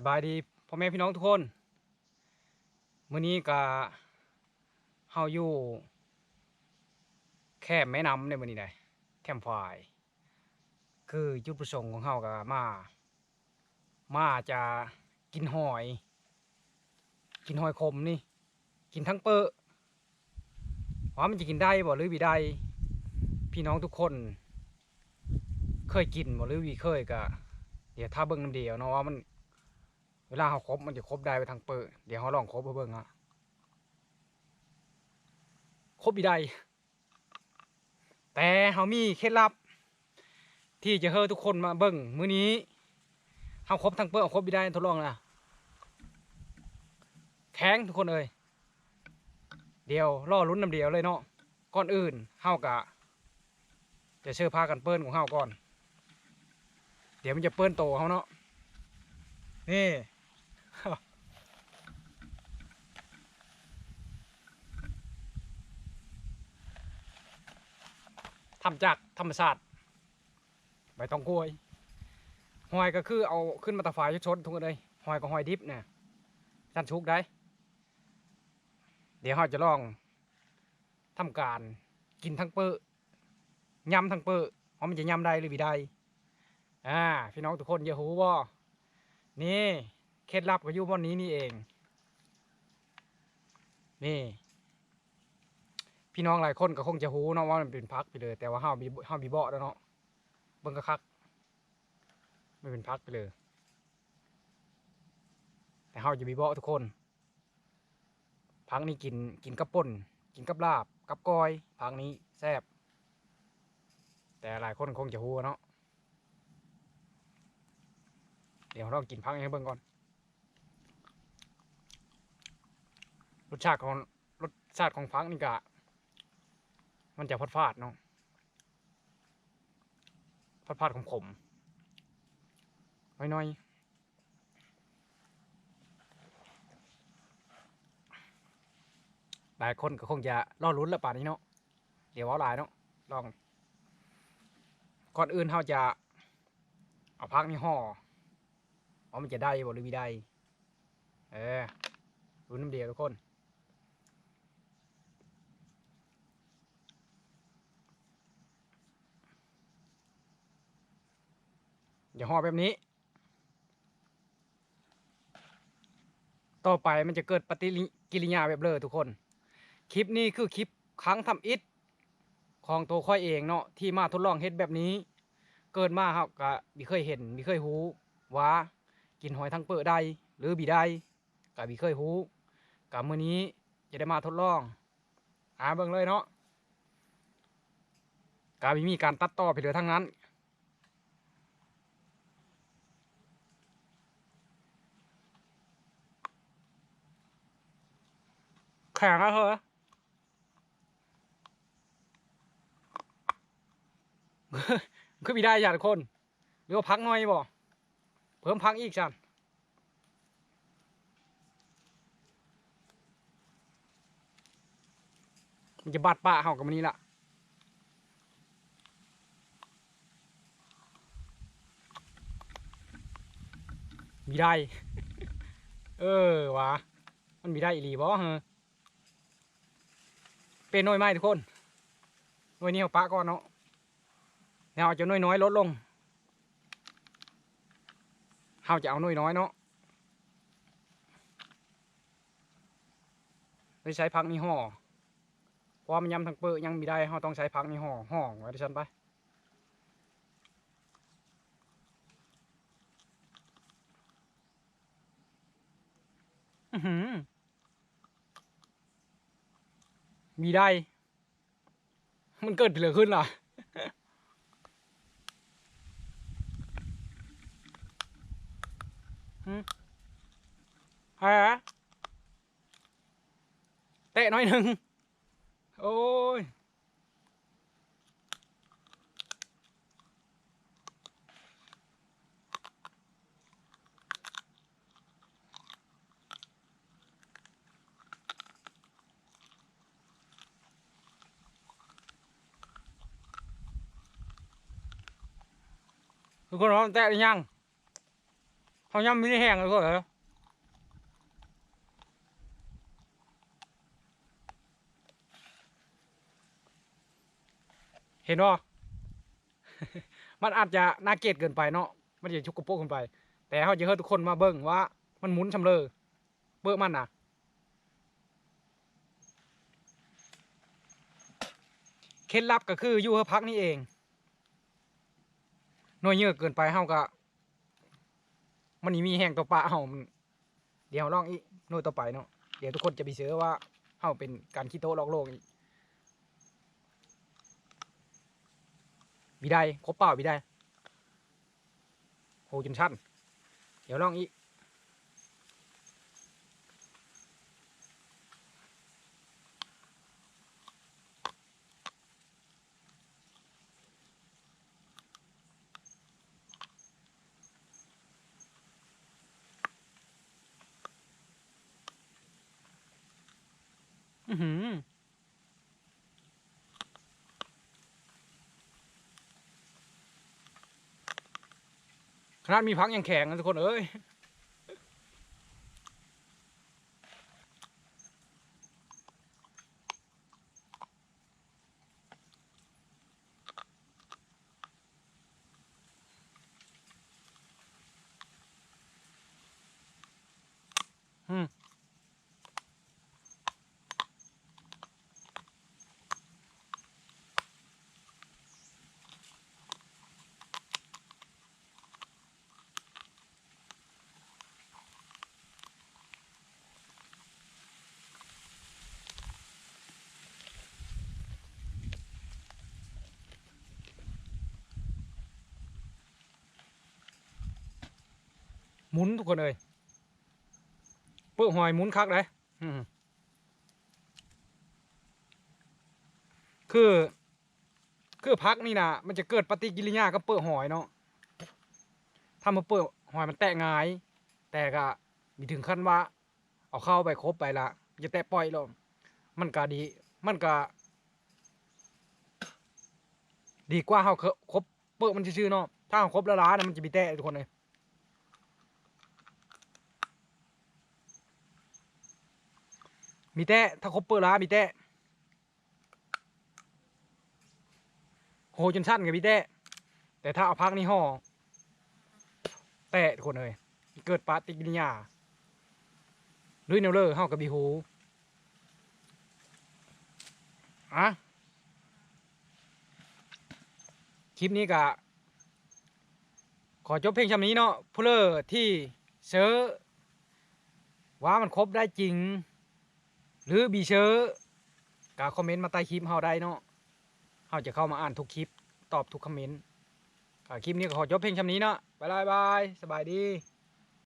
สบายดีพ่อแม่พี่น้องทุกคนมื้อนี้ก็เฮาอยู่ แคมแม่น้ำในมื้อนี้ได้แคมป์ฝ่าย คือจุดประสงค์ของเฮาก็มา มาจะกินหอย กินหอยขมนี่ กินทั้งเปอว่ามันจะกินได้บ่หรือบ่ได้พี่น้องทุกคน เคยกินบ่หรือวิเคยก็เดี๋ยวถ้าเบิ่งน้ำเดียวเนาะว่ามัน เวลาเขาครบมันจะครบได้ไปทางเปิดเดี๋ยวเขาลองครบเบิ่งฮะครบอีได้แต่เขามีเคล็ดลับ ที่จะเฮ้ทุกคนมาเบิ่งมื้อนี้เขาครบทางเปิดเอาครบอีได้ทดลองนะแข็งทุกคนเอ้ยเดี๋ยวล่อลุ้นน้ำเดียวเลยเนาะก่อนอื่นเฮากะ จะเชื่อพากันเปิ้นของเฮาก่อน เดี๋ยวมันจะเปิ้นโตเขาเนาะนี่ ทำจากธรรมชาติใบตองกล้วยหอยก็คือเอาขึ้นมาตะฝายชดๆทุกคนเลยหอยกับหอยดิบเนี่ยจันชุกได้ เดี๋ยวเราจะลองทำการกินทั้งเปอยำทั้งเปอะว่ามันจะยำได้หรือไม่ได้อ่าพี่น้องทุกคนอย่าหูว่านี่ เคล็ดลับก็อยู่บนนี้นี่เอง นี่ พี่น้องหลายคนก็คงจะหูเนาะว่ามันเป็นพักไปเลย แต่ว่าห้าบีห้าบีเบาะแล้วเนาะเบิ่งกระคักไม่เป็นพักไปเลย แต่ห้าจะบีเบาะทุกคน พักนี้กินกินกับป่นกินกับลาบ กับก้อยพักนี้แซ่บแต่หลายคนคงจะหูเนาะเดี๋ยวเรากินพักให้เบิ่งก่อน รสชาติของรสชาติของพักนี่กะ มันจะพอดฟาดเนาะพอดฟาดขมขมๆน้อยๆหลายคนก็คงจะรอลุ้นล้วป่านนี้เนาะ เดี๋ยวเอาหลายเนาะ ลอง ก่อนอื่นเราจะ เอาพักนี่ห่อว่ามันจะได้บ่หรือไม่ได้ เออรุ้นน้ำเดียวทุกคน อย่าห่อแบบนี้ ต่อไปมันจะเกิดปฏิกิริยาแบบเลยทุกคน คลิปนี้คือคลิปครั้งทำอิฐของตัวค่อยเองเนาะที่มาทดลองเฮ็ดแบบนี้ เกิดมาครับก็บิเคยเห็นบิเคยหูว่ากินหอยทั้งเปิดได้หรือบีได้ก็บิเคยหูกับมื้อนี้จะได้มาทดลองหาเบิ่งเลยเนาะกาบิมีการตัดต่อไปเหลือทั้งนั้น แข็งอะเหรอคือมีได้อย่างคนหรือว่าพักหน่อยบ่เพิ่มพักอีกจันมันจะบาดปะเห่ากับมันนี้ละมีได้ เออวะมันมีได้อีหลีบ่เหรอ เป็นน้อยไม้ทุกคนน่วยนี้เอาปะก่อนเนาะแล้วเอาจะน้อยน้อยลดลงเฮาจะเอาน้อยน้อยเนาะไปใช้พักนี่ห่อเพราะมันยำทั้งเปื้อยังมีได้เฮาต้องใช้พักนี่ห่อห่อไว้ดิฉันไปอือหือ มีได้ มันเกิดเหลือขึ้นล่ะหืมฮะเตะน้อยหนึ่ง โอ้ย คนร้อมแตะยังเขาย่ำไม่ได้แห้งเลยก็เหรอเห็นว่ามันอาจจะน่าเกลียดเกินไปเนาะ มันจะชุกกระโปงเกินไป แต่เขาจะให้ทุกคนมาเบิ่งว่า มันหมุนชำเลอเบิ่งมันนะเคล็ดลับก็คืออยู่ให้พักนี่เอง น้อยเยอะเกินไปเฮาก็มันนี่มีแห้งตัวปลาเฮาเดี๋ยวลองอีกน้อยต่อไปเนาะเดี๋ยวทุกคนจะไปเสือว่าเฮาเป็นการคิดโตะลอกโลกอีกบีได้ครบเปล่าบีได้โหจนชั้นเดี๋ยวลองอีก อือหือขนาดมีพักยังแข็งนะทุกคนเอ้ย มุนทุกคนเลยเปื้อหอยหมุนคักเลยอืมคือ คือพักนี่นะมันจะเกิดปฏิกิริยากับเปื้อหอยเนาะถ้ามาเปื้อหอยมันแตะง่าย แต่ก็มีถึงขั้นว่า เอาเข้าไปครบไปละมันจะแตะปล่อยลงมันก็ดี มันก็ดีกว่าเขาครบเปื้อมันชื่อๆเนาะถ้าเขาครบแล้วล้านะมันจะมีแตะทุกคนเลย มีแต่ถ้าครบเปิดร้ามีแต่โหจนสั้นกับมีแต่แต่ถ้าเอาพักนี่ห่อแต่ทุกคนเลยเกิดปฏิกิริยาลุยแนวเลอร์เฮากับบีฮูอะคลิปนี้กะขอจบเพลงชำนี้เนาะผู้เลอร์ที่เซิร์ว่ามันครบได้จริง หรือบีเชอร์กาคอมเมนต์มาใต้คลิปเฮาได้เนาะเฮาจะเข้ามาอ่านทุกคลิปตอบทุกคอมเมนต์คลิปนี้ก็ขอจบเพลงชำนี้เนาะบายบาย สบายดี